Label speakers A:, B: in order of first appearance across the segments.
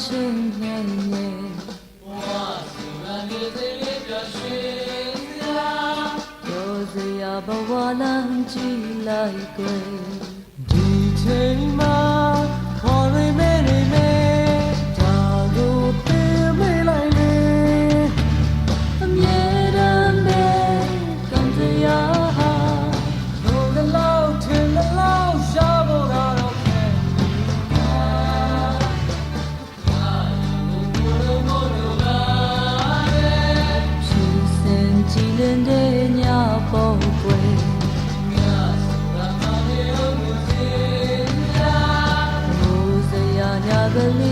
A: ချင်းငယ်ငယ်ဘဝစီမံကိစ္စလေးပြရွှေ
B: စ
A: ရာရိုးစရာဘဝလမ်းကြည့်လိုက်
B: ကွယ်ဒီချိန်
A: believe.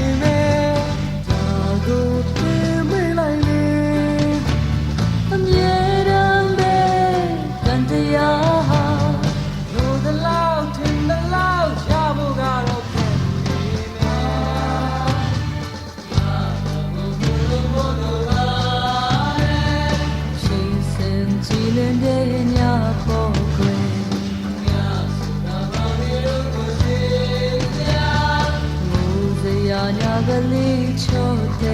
A: 一个立秋天。